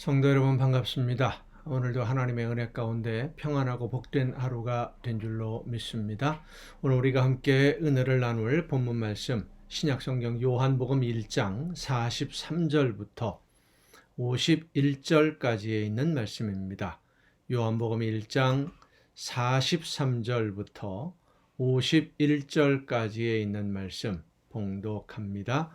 성도 여러분 반갑습니다. 오늘도 하나님의 은혜 가운데 평안하고 복된 하루가 된 줄로 믿습니다. 오늘 우리가 함께 은혜를 나눌 본문 말씀 신약성경 요한복음 1장 43절부터 51절까지에 있는 말씀입니다. 요한복음 1장 43절부터 51절까지에 있는 말씀 봉독합니다.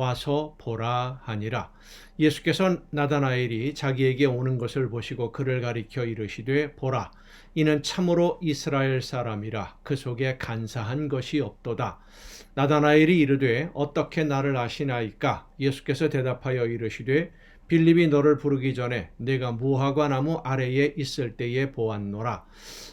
와서 보라 하니라. 예수께서 나다나엘이 자기에게 오는 것을 보시고 그를 가리켜 이르시되 보라 이는 참으로 이스라엘 사람이라 그 속에 간사한 것이 없도다. 나다나엘이 이르되 어떻게 나를 아시나이까 예수께서 대답하여 이르시되 빌립이 너를 부르기 전에 내가 무화과 나무 아래에 있을 때에 보았노라.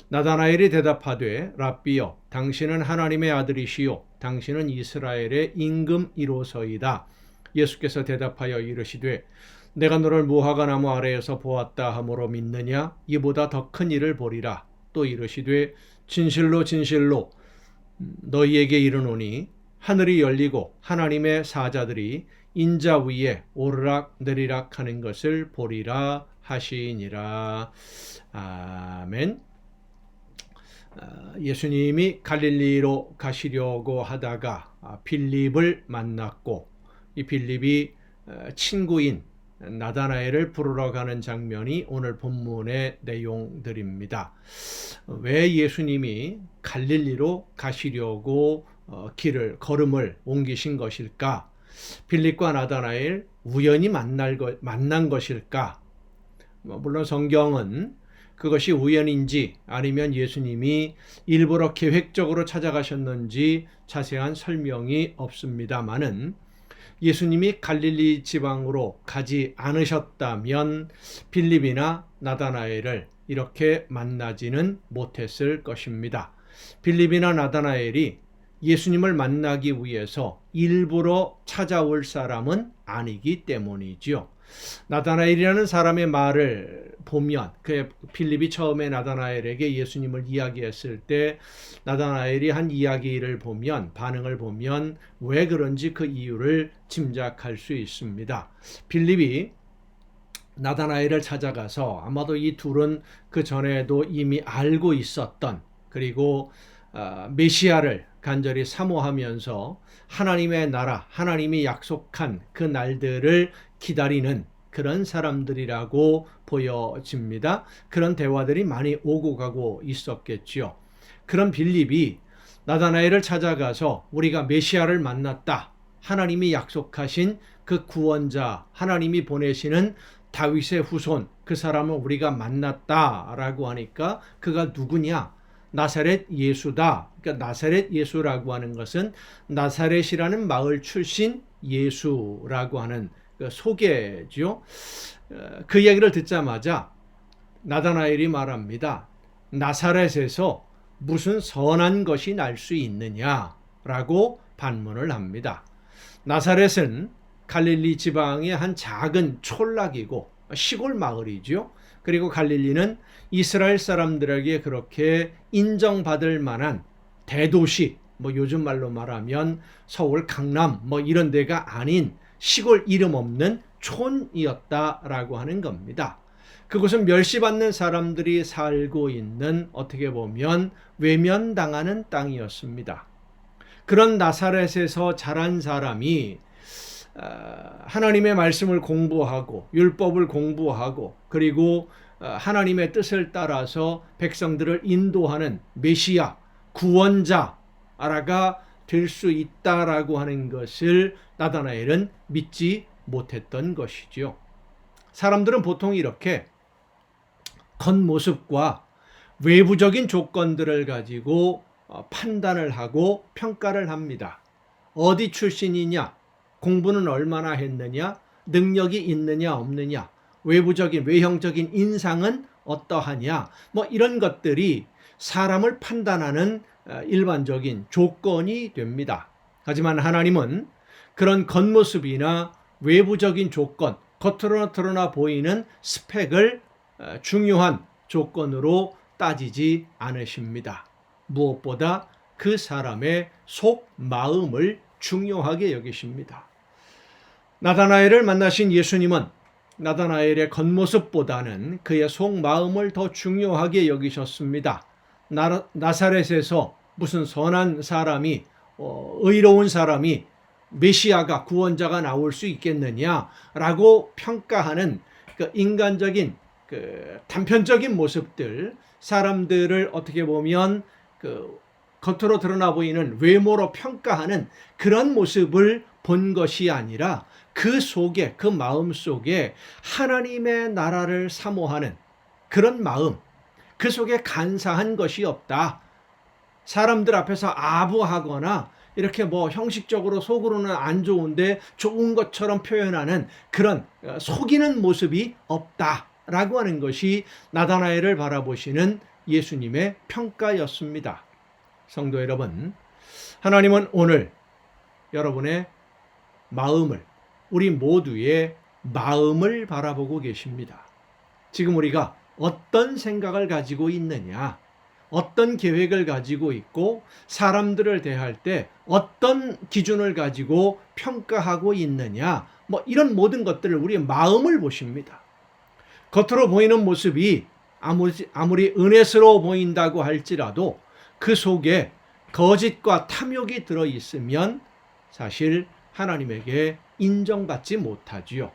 나다나엘이 대답하되 랍비여 당신은 하나님의 아들이시요 당신은 이스라엘의 임금 이로서이다. 예수께서 대답하여 이르시되 내가 너를 무화과 나무 아래에서 보았다 하므로 믿느냐 이보다 더 큰 일을 보리라. 또 이르시되 진실로 진실로 너희에게 이르노니 하늘이 열리고 하나님의 사자들이 인자 위에 오르락 내리락 하는 것을 보리라 하시니라. 아멘. 아, 예수님이 갈릴리로 가시려고 하다가 아, 빌립을 만났고 이 빌립이 어, 친구인 나다나엘을 부르러 가는 장면이 오늘 본문의 내용들입니다. 왜 예수님이 갈릴리로 가시려고 어, 길을 걸음을 옮기신 것일까? 빌립과 나다나엘 우연히 만날 것, 만난 것일까? 뭐, 물론 성경은 그것이 우연인지 아니면 예수님이 일부러 계획적으로 찾아가셨는지 자세한 설명이 없습니다만은 예수님이 갈릴리 지방으로 가지 않으셨다면 빌립이나 나다나엘을 이렇게 만나지는 못했을 것입니다. 빌립이나 나다나엘이 예수님을 만나기 위해서 일부러 찾아올 사람은 아니기 때문이지요. 나다나엘이라는 사람의 말을 보면 그 필립이 처음에 나다나엘에게 예수님을 이야기했을 때 나다나엘이 한 이야기를 보면 반응을 보면 왜 그런지 그 이유를 짐작할 수 있습니다. 필립이 나다나엘을 찾아가서 아마도 이 둘은 그 전에도 이미 알고 있었던 그리고 어, 메시아를 간절히 사모하면서 하나님의 나라, 하나님이 약속한 그 날들을 기다리는 그런 사람들이라고 보여집니다. 그런 대화들이 많이 오고 가고 있었겠지요. 그런 빌립이 나다나엘을 찾아가서 우리가 메시아를 만났다. 하나님이 약속하신 그 구원자, 하나님이 보내시는 다윗의 후손, 그 사람을 우리가 만났다라고 하니까 그가 누구냐? 나사렛 예수다. 그러니까 나사렛 예수라고 하는 것은 나사렛이라는 마을 출신 예수라고 하는 그 소개죠. 어, 그 이야기를 듣자마자 나다나엘이 말합니다. 나사렛에서 무슨 선한 것이 날 수 있느냐라고 반문을 합니다. 나사렛은 갈릴리 지방의 한 작은 촌락이고 시골 마을이죠. 그리고 갈릴리는 이스라엘 사람들에게 그렇게 인정받을 만한 대도시, 뭐 요즘 말로 말하면 서울, 강남 뭐 이런 데가 아닌 시골 이름 없는 촌이었다라고 하는 겁니다. 그곳은 멸시받는 사람들이 살고 있는 어떻게 보면 외면당하는 땅이었습니다. 그런 나사렛에서 자란 사람이 어, 하나님의 말씀을 공부하고 율법을 공부하고 그리고 어, 하나님의 뜻을 따라서 백성들을 인도하는 메시아 구원자가 될 수 있다라고 하는 것을 나다나엘은 믿지 못했던 것이지요. 사람들은 보통 이렇게 겉모습과 외부적인 조건들을 가지고 어, 판단을 하고 평가를 합니다. 어디 출신이냐, 공부는 얼마나 했느냐, 능력이 있느냐 없느냐, 외부적인 외형적인 인상은 어떠하냐 뭐 이런 것들이 사람을 판단하는 어, 일반적인 조건이 됩니다. 하지만 하나님은 그런 겉모습이나 외부적인 조건, 겉으로 드러나 보이는 스펙을 어, 중요한 조건으로 따지지 않으십니다. 무엇보다 그 사람의 속 마음을 중요하게 여기십니다. 나다나엘을 만나신 예수님은 나다나엘의 겉모습보다는 그의 속 마음을 더 중요하게 여기셨습니다. 나, 나사렛에서 무슨 선한 사람이 어, 의로운 사람이 메시아가 구원자가 나올 수 있겠느냐라고 평가하는 그 인간적인 그 단편적인 모습들 사람들을 어떻게 보면 그 겉으로 드러나 보이는 외모로 평가하는 그런 모습을 본 것이 아니라 그 속에 그 마음 속에 하나님의 나라를 사모하는 그런 마음 그 속에 간사한 것이 없다. 사람들 앞에서 아부하거나 이렇게 뭐 형식적으로 속으로는 안 좋은데 좋은 것처럼 표현하는 그런 어, 속이는 모습이 없다 라고 하는 것이 나다나엘을 바라보시는 예수님의 평가였습니다. 성도 여러분, 하나님은 오늘 여러분의 마음을 우리 모두의 마음을 바라보고 계십니다. 지금 우리가 어떤 생각을 가지고 있느냐, 어떤 계획을 가지고 있고 사람들을 대할 때 어떤 기준을 가지고 평가하고 있느냐, 뭐 이런 모든 것들을 우리의 마음을 보십니다. 겉으로 보이는 모습이 아무리, 아무리 은혜스러워 보인다고 할지라도 그 속에 거짓과 탐욕이 들어 있으면 사실 하나님에게 인정받지 못하지요.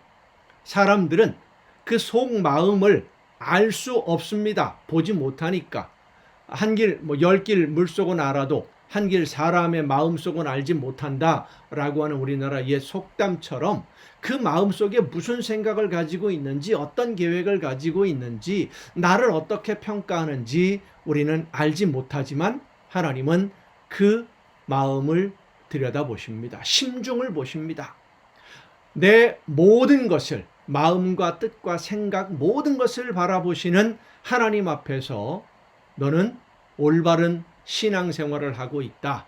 사람들은 그 속 마음을 알 수 없습니다. 보지 못하니까. 한 길, 뭐, 열 길 물속은 알아도 한길 사람의 마음속은 알지 못한다 라고 하는 우리나라 옛 속담처럼 그 마음속에 무슨 생각을 가지고 있는지 어떤 계획을 가지고 있는지 나를 어떻게 평가하는지 우리는 알지 못하지만 하나님은 그 마음을 들여다보십니다. 심중을 보십니다. 내 모든 것을 마음과 뜻과 생각 모든 것을 바라보시는 하나님 앞에서 너는 올바른 신앙생활을 하고 있다.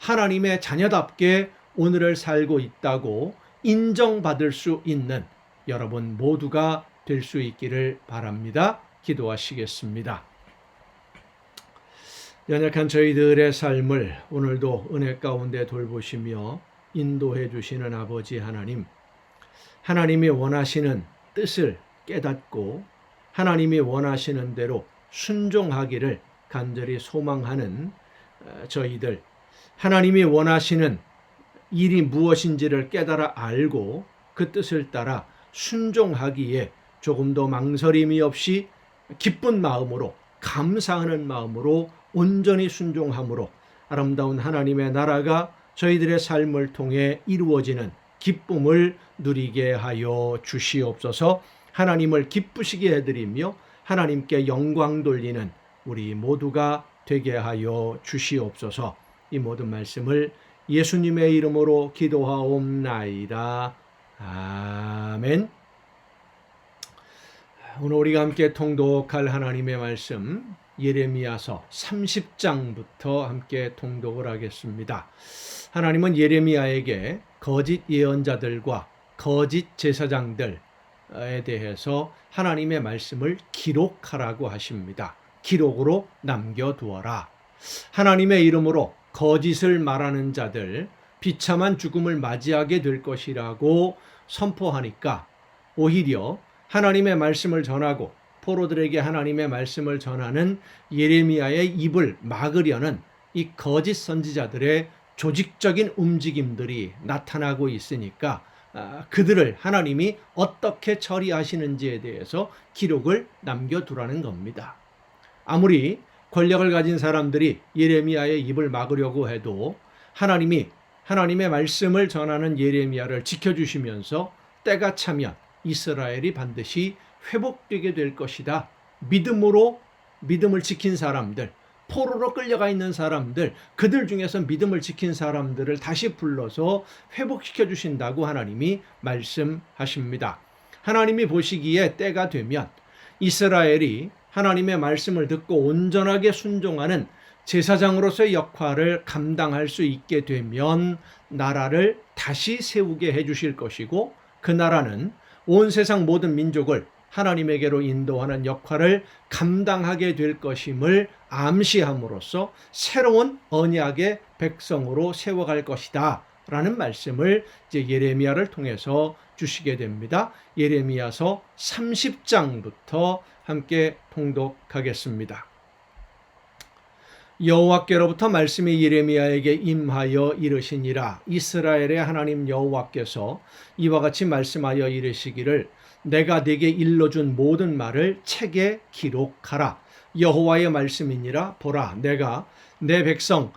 하나님의 자녀답게 오늘을 살고 있다고 인정받을 수 있는 여러분 모두가 될 수 있기를 바랍니다. 기도하시겠습니다. 연약한 저희들의 삶을 오늘도 은혜 가운데 돌보시며 인도해 주시는 아버지 하나님, 하나님이 원하시는 뜻을 깨닫고 하나님이 원하시는 대로 순종하기를 간절히 소망하는 어, 저희들, 하나님이 원하시는 일이 무엇인지를 깨달아 알고 그 뜻을 따라 순종하기에 조금 더 망설임이 없이 기쁜 마음으로 감사하는 마음으로 온전히 순종함으로 아름다운 하나님의 나라가 저희들의 삶을 통해 이루어지는 기쁨을 누리게 하여 주시옵소서. 하나님을 기쁘시게 해드리며 하나님께 영광 돌리는 우리 모두가 되게 하여 주시옵소서 이 모든 말씀을 예수님의 이름으로 기도하옵나이다. 아멘. 오늘 우리가 함께 통독할 하나님의 말씀 예레미야서 30장부터 함께 통독을 하겠습니다. 하나님은 예레미야에게 거짓 예언자들과 거짓 제사장들에 대해서 하나님의 말씀을 기록하라고 하십니다. 기록으로 남겨두어라. 하나님의 이름으로 거짓을 말하는 자들, 비참한 죽음을 맞이하게 될 것이라고 선포하니까 오히려 하나님의 말씀을 전하고 포로들에게 하나님의 말씀을 전하는 예레미야의 입을 막으려는 이 거짓 선지자들의 조직적인 움직임들이 나타나고 있으니까 아, 그들을 하나님이 어떻게 처리하시는지에 대해서 기록을 남겨두라는 겁니다. 아무리 권력을 가진 사람들이 예레미야의 입을 막으려고 해도 하나님이 하나님의 말씀을 전하는 예레미야를 지켜주시면서 때가 차면 이스라엘이 반드시 회복되게 될 것이다. 믿음으로 믿음을 지킨 사람들, 포로로 끌려가 있는 사람들, 그들 중에서 믿음을 지킨 사람들을 다시 불러서 회복시켜 주신다고 하나님이 말씀하십니다. 하나님이 보시기에 때가 되면 이스라엘이 하나님의 말씀을 듣고 온전하게 순종하는 제사장으로서의 역할을 감당할 수 있게 되면 나라를 다시 세우게 해 주실 것이고 그 나라는 온 세상 모든 민족을 하나님에게로 인도하는 역할을 감당하게 될 것임을 암시함으로써 새로운 언약의 백성으로 세워갈 것이다. 라는 말씀을 이제 예레미야를 통해서 주시게 됩니다. 예레미야서 30장부터 함께 통독하겠습니다. 여호와께로부터 말씀이 예레미야에게 임하여 이르시니라 이스라엘의 하나님 여호와께서 이와 같이 말씀하여 이르시기를 내가 네게 일러준 모든 말을 책에 기록하라 여호와의 말씀이니라 보라 내가 내 백성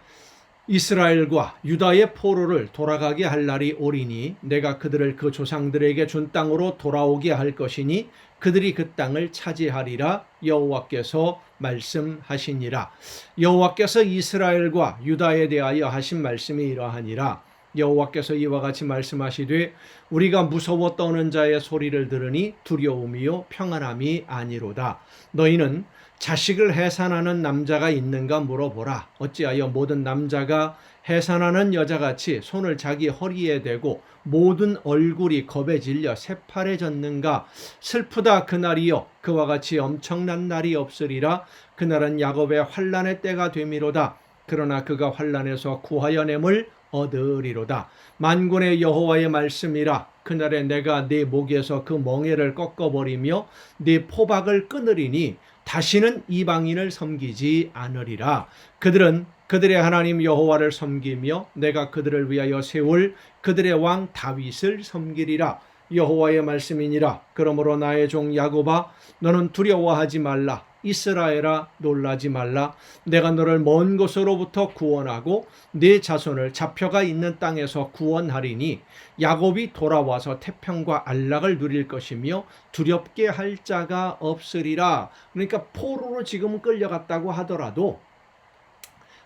이스라엘과 유다의 포로를 돌아가게 할 날이 오리니 내가 그들을 그 조상들에게 준 땅으로 돌아오게 할 것이니 그들이 그 땅을 차지하리라 여호와께서 말씀하시니라. 여호와께서 이스라엘과 유다에 대하여 하신 말씀이 이러하니라. 여호와께서 이와 같이 말씀하시되 우리가 무서워 떠는 자의 소리를 들으니 두려움이요 평안함이 아니로다. 너희는 자식을 해산하는 남자가 있는가 물어보라. 어찌하여 모든 남자가 해산하는 여자같이 손을 자기 허리에 대고 모든 얼굴이 겁에 질려 새파래졌는가? 슬프다 그날이요 그와 같이 엄청난 날이 없으리라. 그날은 야곱의 환란의 때가 되미로다. 그러나 그가 환란에서 구하여 냄을 얻으리로다. 만군의 여호와의 말씀이라. 그날에 내가 네 목에서 그 멍에를 꺾어버리며 네 포박을 끊으리니 다시는 이방인을 섬기지 않으리라. 그들은 그들의 하나님 여호와를 섬기며 내가 그들을 위하여 세울 그들의 왕 다윗을 섬기리라. 여호와의 말씀이니라. 그러므로 나의 종 야곱아 너는 두려워하지 말라. 이스라엘아 놀라지 말라 내가 너를 먼 곳으로부터 구원하고 네 자손을 잡혀가 있는 땅에서 구원하리니 야곱이 돌아와서 태평과 안락을 누릴 것이며 두렵게 할 자가 없으리라 그러니까 포로로 지금 끌려갔다고 하더라도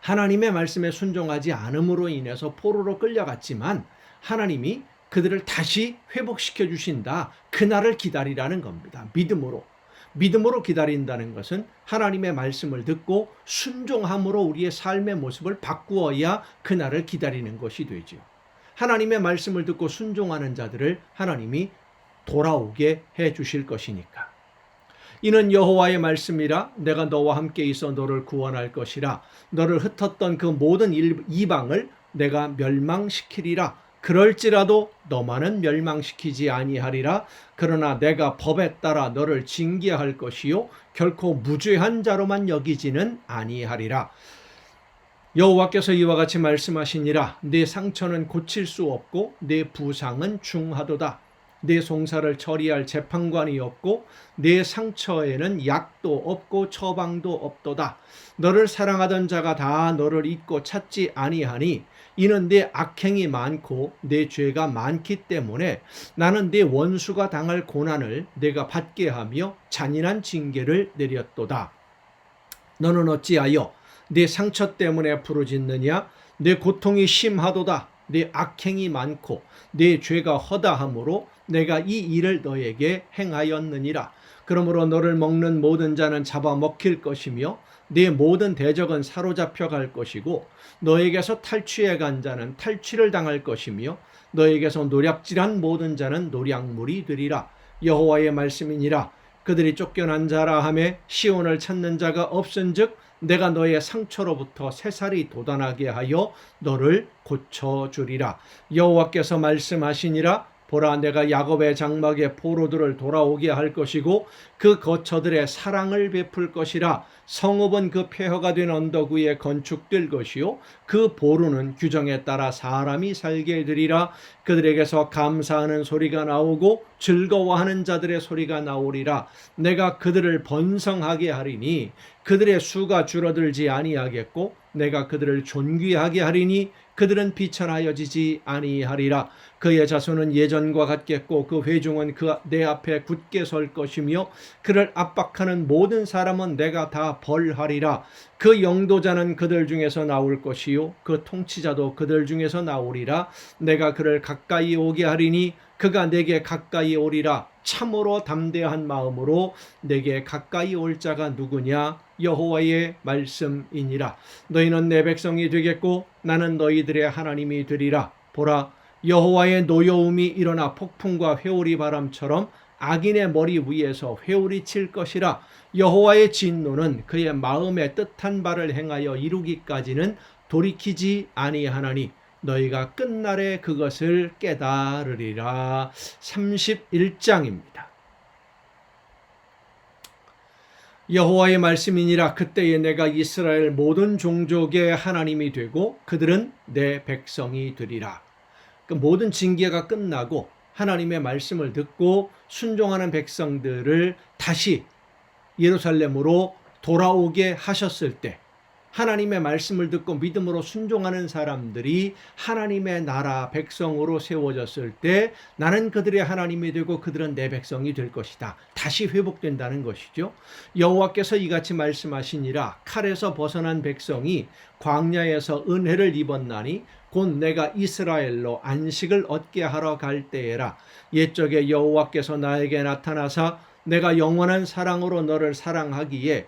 하나님의 말씀에 순종하지 않음으로 인해서 포로로 끌려갔지만 하나님이 그들을 다시 회복시켜 주신다. 그날을 기다리라는 겁니다. 믿음으로. 믿음으로 기다린다는 것은 하나님의 말씀을 듣고 순종함으로 우리의 삶의 모습을 바꾸어야 그날을 기다리는 것이 되죠. 하나님의 말씀을 듣고 순종하는 자들을 하나님이 돌아오게 해 주실 것이니까. 이는 여호와의 말씀이라 내가 너와 함께 있어 너를 구원할 것이라 너를 흩었던 그 모든 이방을 내가 멸망시키리라 그럴지라도 너만은 멸망시키지 아니하리라. 그러나 내가 법에 따라 너를 징계할 것이요 결코 무죄한 자로만 여기지는 아니하리라. 여호와께서 이와 같이 말씀하시니라 네 상처는 고칠 수 없고 네 부상은 중하도다. 내 송사를 처리할 재판관이 없고 내 상처에는 약도 없고 처방도 없도다. 너를 사랑하던 자가 다 너를 잊고 찾지 아니하니 이는 내 악행이 많고 내 죄가 많기 때문에 나는 내 원수가 당할 고난을 내가 받게 하며 잔인한 징계를 내렸도다. 너는 어찌하여 내 상처 때문에 부르짖느냐? 내 고통이 심하도다. 내 악행이 많고 내 죄가 허다함으로 내가 이 일을 너에게 행하였느니라. 그러므로 너를 먹는 모든 자는 잡아먹힐 것이며 네 모든 대적은 사로잡혀 갈 것이고 너에게서 탈취해 간 자는 탈취를 당할 것이며 너에게서 노략질한 모든 자는 노략물이 되리라. 여호와의 말씀이니라. 그들이 쫓겨난 자라 함에 시온을 찾는 자가 없은즉 내가 너의 상처로부터 새살이 돋아나게 하여 너를 고쳐 주리라. 여호와께서 말씀하시니라 보라 내가 야곱의 장막에 포로들을 돌아오게 할 것이고 그 거처들의 사랑을 베풀 것이라 성읍은 그 폐허가 된 언덕 위에 건축될 것이요. 그 보루는 규정에 따라 사람이 살게 되리라. 그들에게서 감사하는 소리가 나오고 즐거워하는 자들의 소리가 나오리라. 내가 그들을 번성하게 하리니 그들의 수가 줄어들지 아니하겠고 내가 그들을 존귀하게 하리니 그들은 비천하여지지 아니하리라. 그의 자손은 예전과 같겠고 그 회중은 그 내 앞에 굳게 설 것이며 그를 압박하는 모든 사람은 내가 다 벌하리라. 그 영도자는 그들 중에서 나올 것이요. 그 통치자도 그들 중에서 나오리라. 내가 그를 가까이 오게 하리니 그가 내게 가까이 오리라. 참으로 담대한 마음으로 내게 가까이 올 자가 누구냐? 여호와의 말씀이니라. 너희는 내 백성이 되겠고 나는 너희들의 하나님이 되리라. 보라 여호와의 노여움이 일어나 폭풍과 회오리 바람처럼 악인의 머리 위에서 회오리 칠 것이라 여호와의 진노는 그의 마음에 뜻한 바를 행하여 이루기까지는 돌이키지 아니하나니 너희가 끝날에 그것을 깨달으리라 31장입니다. 여호와의 말씀이니라 그때에 내가 이스라엘 모든 종족의 하나님이 되고 그들은 내 백성이 되리라. 그 모든 징계가 끝나고 하나님의 말씀을 듣고 순종하는 백성들을 다시 예루살렘으로 돌아오게 하셨을 때 하나님의 말씀을 듣고 믿음으로 순종하는 사람들이 하나님의 나라 백성으로 세워졌을 때 나는 그들의 하나님이 되고 그들은 내 백성이 될 것이다. 다시 회복된다는 것이죠. 여호와께서 이같이 말씀하시니라 칼에서 벗어난 백성이 광야에서 은혜를 입었나니 곧 내가 이스라엘로 안식을 얻게 하러 갈 때에라. 옛적에 여호와께서 나에게 나타나사 내가 영원한 사랑으로 너를 사랑하기에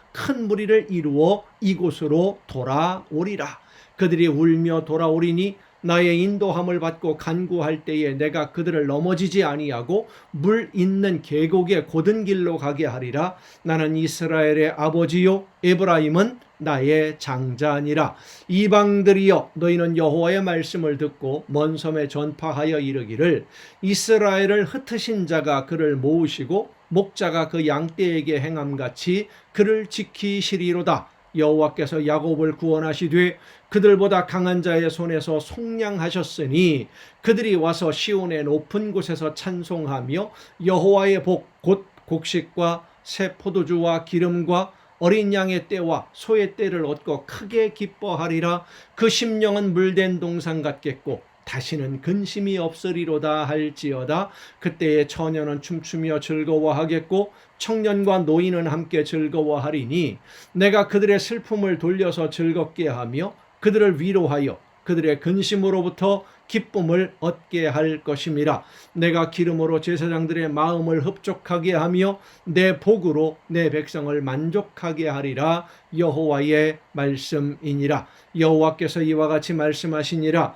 큰 무리를 이루어 이곳으로 돌아오리라. 그들이 울며 돌아오리니 나의 인도함을 받고 간구할 때에 내가 그들을 넘어지지 아니하고 물 있는 계곡의 고든 길로 가게 하리라. 나는 이스라엘의 아버지요 에브라임은 나의 장자니라. 이방들이여 너희는 여호와의 말씀을 듣고 먼 섬에 전파하여 이르기를 이스라엘을 흩으신 자가 그를 모으시고 목자가 그 양떼에게 행함 같이 그를 지키시리로다. 여호와께서 야곱을 구원하시되 그들보다 강한 자의 손에서 속량하셨으니 그들이 와서 시온의 높은 곳에서 찬송하며 여호와의 복 곧 곡식과 새 포도주와 기름과 어린 양의 때와 소의 때를 얻고 크게 기뻐하리라. 그 심령은 물된 동상 같겠고 다시는 근심이 없으리로다 할지어다. 그때의 처녀는 춤추며 즐거워하겠고 청년과 노인은 함께 즐거워하리니 내가 그들의 슬픔을 돌려서 즐겁게 하며 그들을 위로하여 그들의 근심으로부터 기쁨을 얻게 할 것임이라. 내가 기름으로 제사장들의 마음을 흡족하게 하며 내 복으로 내 백성을 만족하게 하리라. 여호와의 말씀이니라. 여호와께서 이와 같이 말씀하시니라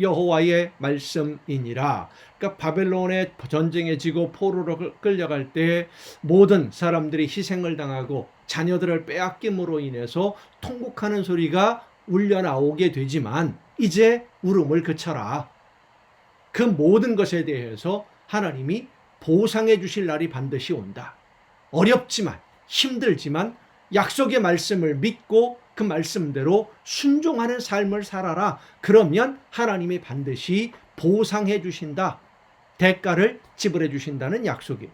여호와의 말씀이니라. 그러니까 바벨론의 전쟁에 지고 포로로 끌려갈 때 모든 사람들이 희생을 당하고 자녀들을 빼앗김으로 인해서 통곡하는 소리가 울려 나오게 되지만 이제 울음을 그쳐라. 그 모든 것에 대해서 하나님이 보상해 주실 날이 반드시 온다. 어렵지만 힘들지만 약속의 말씀을 믿고 그 말씀대로 순종하는 삶을 살아라. 그러면 하나님이 반드시 보상해 주신다. 대가를 지불해 주신다는 약속이.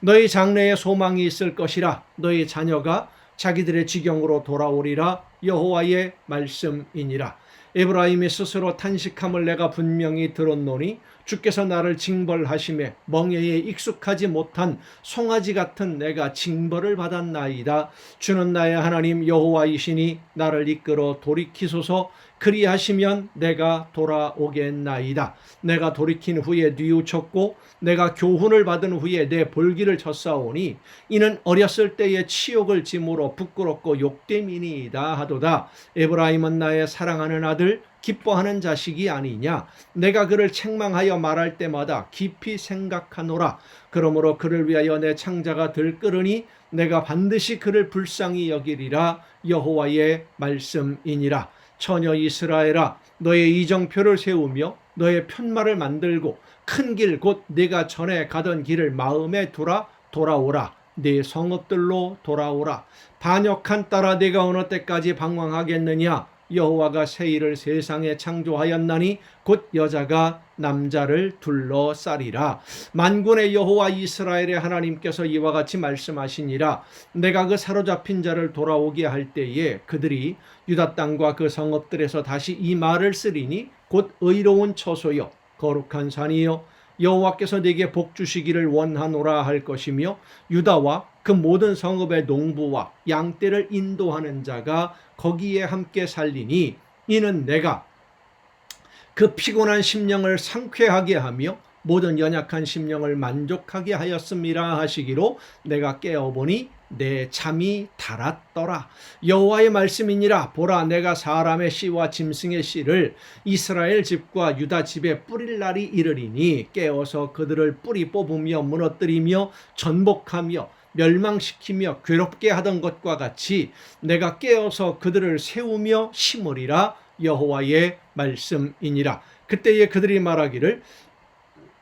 너희 장래에 소망이 있을 것이라. 너희 자녀가 자기들의 지경으로 돌아오리라. 여호와의 말씀이니라. 에브라임이 스스로 탄식함을 내가 분명히 들었노니 주께서 나를 징벌하심에 멍에에 익숙하지 못한 송아지 같은 내가 징벌을 받았나이다. 주는 나의 하나님 여호와이시니 나를 이끌어 돌이키소서 그리하시면 내가 돌아오겠나이다. 내가 돌이킨 후에 뉘우쳤고 내가 교훈을 받은 후에 내 볼기를 쳤사오니 이는 어렸을 때의 치욕을 짐으로 부끄럽고 욕됨이니이다 하도다. 에브라임은 나의 사랑하는 아들 기뻐하는 자식이 아니냐? 내가 그를 책망하여 말할 때마다 깊이 생각하노라. 그러므로 그를 위하여 내 창자가 들끓으니 내가 반드시 그를 불쌍히 여기리라. 여호와의 말씀이니라. 처녀 이스라엘아 너의 이정표를 세우며 너의 편말을 만들고 큰 길 곧 네가 전에 가던 길을 마음에 두라. 돌아오라. 네 성읍들로 돌아오라. 반역한 딸아 네가 어느 때까지 방황하겠느냐 여호와가 세일을 세상에 창조하였나니 곧 여자가 남자를 둘러싸리라. 만군의 여호와 이스라엘의 하나님께서 이와 같이 말씀하시니라. 내가 그 사로잡힌 자를 돌아오게 할 때에 그들이 유다 땅과 그 성읍들에서 다시 이 말을 쓰리니 곧 의로운 처소요 거룩한 산이요 여호와께서 네게 복 주시기를 원하노라 할 것이며 유다와 그 모든 성읍의 농부와 양떼를 인도하는 자가 거기에 함께 살리니 이는 내가 그 피곤한 심령을 상쾌하게 하며 모든 연약한 심령을 만족하게 하였음이라 하시기로 내가 깨어보니 내 잠이 달았더라. 여호와의 말씀이니라. 보라 내가 사람의 씨와 짐승의 씨를 이스라엘 집과 유다 집에 뿌릴 날이 이르리니 깨어서 그들을 뿌리 뽑으며 무너뜨리며 전복하며 멸망시키며 괴롭게 하던 것과 같이 내가 깨어서 그들을 세우며 심으리라. 여호와의 말씀이니라. 그때에 그들이 말하기를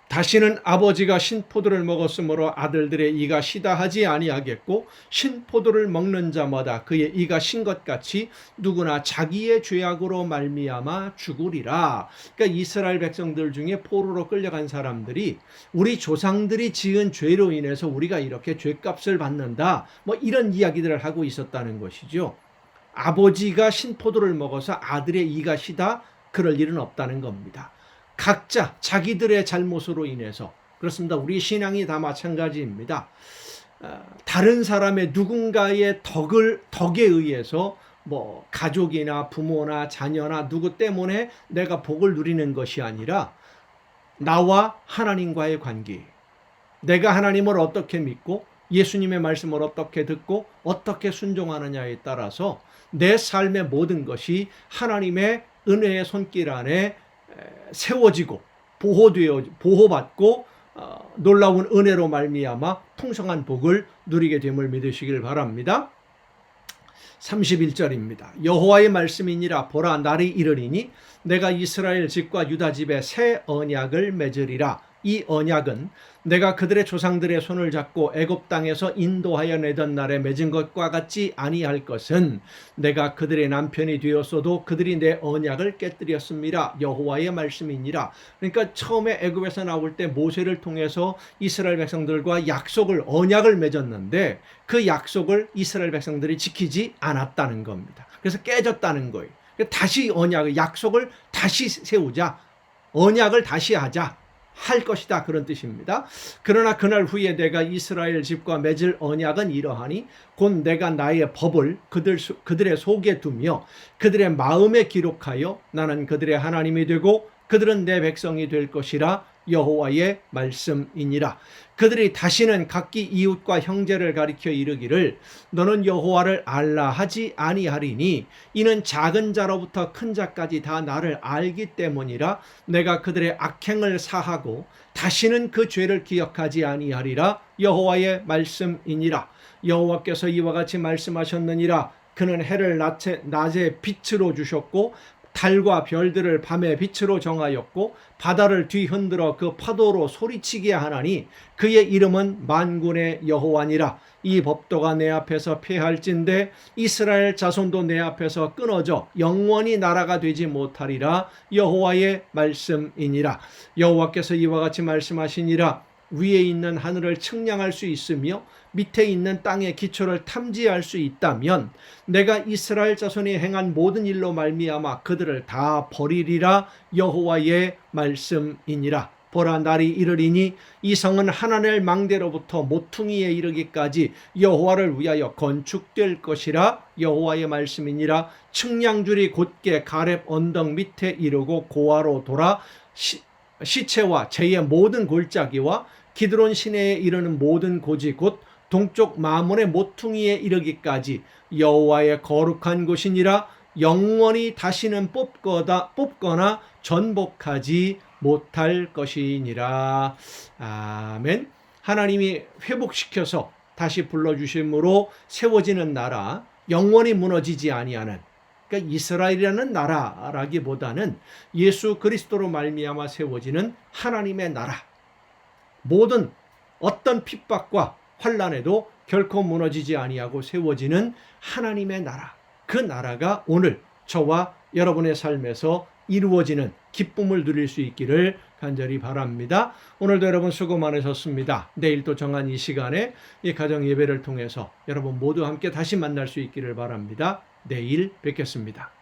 다시는 아버지가 신포도를 먹었으므로 아들들의 이가 시다 하지 아니하겠고 신포도를 먹는 자마다 그의 이가 신 것 같이 누구나 자기의 죄악으로 말미암아 죽으리라. 그러니까 이스라엘 백성들 중에 포로로 끌려간 사람들이 우리 조상들이 지은 죄로 인해서 우리가 이렇게 죄값을 받는다. 뭐 이런 이야기들을 하고 있었다는 것이죠. 아버지가 신포도를 먹어서 아들의 이가 시다 그럴 일은 없다는 겁니다. 각자 자기들의 잘못으로 인해서 그렇습니다. 우리 신앙이 다 마찬가지입니다. 어, 다른 사람의 누군가의 덕을 덕에 의해서 뭐 가족이나 부모나 자녀나 누구 때문에 내가 복을 누리는 것이 아니라 나와 하나님과의 관계. 내가 하나님을 어떻게 믿고 예수님의 말씀을 어떻게 듣고 어떻게 순종하느냐에 따라서 내 삶의 모든 것이 하나님의 은혜의 손길 안에 세워지고 보호되어 보호받고 어, 놀라운 은혜로 말미암아 풍성한 복을 누리게 됨을 믿으시길 바랍니다. 31절입니다. 여호와의 말씀이니라 보라 날이 이르리니 내가 이스라엘 집과 유다 집에 새 언약을 맺으리라 이 언약은 내가 그들의 조상들의 손을 잡고 애굽 땅에서 인도하여 내던 날에 맺은 것과 같지 아니할 것은 내가 그들의 남편이 되었어도 그들이 내 언약을 깨뜨렸습니다. 여호와의 말씀이니라. 그러니까 처음에 애굽에서 나올 때 모세를 통해서 이스라엘 백성들과 약속을 언약을 맺었는데 그 약속을 이스라엘 백성들이 지키지 않았다는 겁니다. 그래서 깨졌다는 거예요. 다시 언약을 약속을 다시 세우자. 언약을 다시 하자. 할 것이다 그런 뜻입니다. 그러나 그날 후에 내가 이스라엘 집과 맺을 언약은 이러하니 곧 내가 나의 법을 그들 그들의 속에 두며 그들의 마음에 기록하여 나는 그들의 하나님이 되고 그들은 내 백성이 될 것이라 여호와의 말씀이니라. 그들이 다시는 각기 이웃과 형제를 가리켜 이르기를 너는 여호와를 알라 하지 아니하리니 이는 작은 자로부터 큰 자까지 다 나를 알기 때문이라 내가 그들의 악행을 사하고 다시는 그 죄를 기억하지 아니하리라 여호와의 말씀이니라. 여호와께서 이와 같이 말씀하셨느니라 그는 해를 낮에, 낮에 빛으로 주셨고 달과 별들을 밤의 빛으로 정하였고 바다를 뒤흔들어 그 파도로 소리치게 하나니 그의 이름은 만군의 여호와니라. 이 법도가 내 앞에서 폐할진대 이스라엘 자손도 내 앞에서 끊어져 영원히 나라가 되지 못하리라. 여호와의 말씀이니라. 여호와께서 이와 같이 말씀하시니라 위에 있는 하늘을 측량할 수 있으며 밑에 있는 땅의 기초를 탐지할 수 있다면 내가 이스라엘 자손이 행한 모든 일로 말미암아 그들을 다 버리리라 여호와의 말씀이니라. 보라 날이 이르리니 이 성은 하나님의 망대로부터 모퉁이에 이르기까지 여호와를 위하여 건축될 것이라 여호와의 말씀이니라. 측량줄이 곧게 가렙 언덕 밑에 이르고 고아로 돌아 시, 시체와 제의 모든 골짜기와 기드론 시내에 이르는 모든 고지 곧 동쪽 마문의 모퉁이에 이르기까지 여호와의 거룩한 곳이니라 영원히 다시는 뽑거나 뽑거나 전복하지 못할 것이니라. 아멘. 하나님이 회복시켜서 다시 불러주심으로 세워지는 나라, 영원히 무너지지 아니하는 그러니까 이스라엘이라는 나라라기보다는 예수 그리스도로 말미암아 세워지는 하나님의 나라. 모든 어떤 핍박과 환란에도 결코 무너지지 아니하고 세워지는 하나님의 나라. 그 나라가 오늘 저와 여러분의 삶에서 이루어지는 기쁨을 누릴 수 있기를 간절히 바랍니다. 오늘도 여러분 수고 많으셨습니다. 내일 또 정한 이 시간에 이 가정 예배를 통해서 여러분 모두 함께 다시 만날 수 있기를 바랍니다. 내일 뵙겠습니다.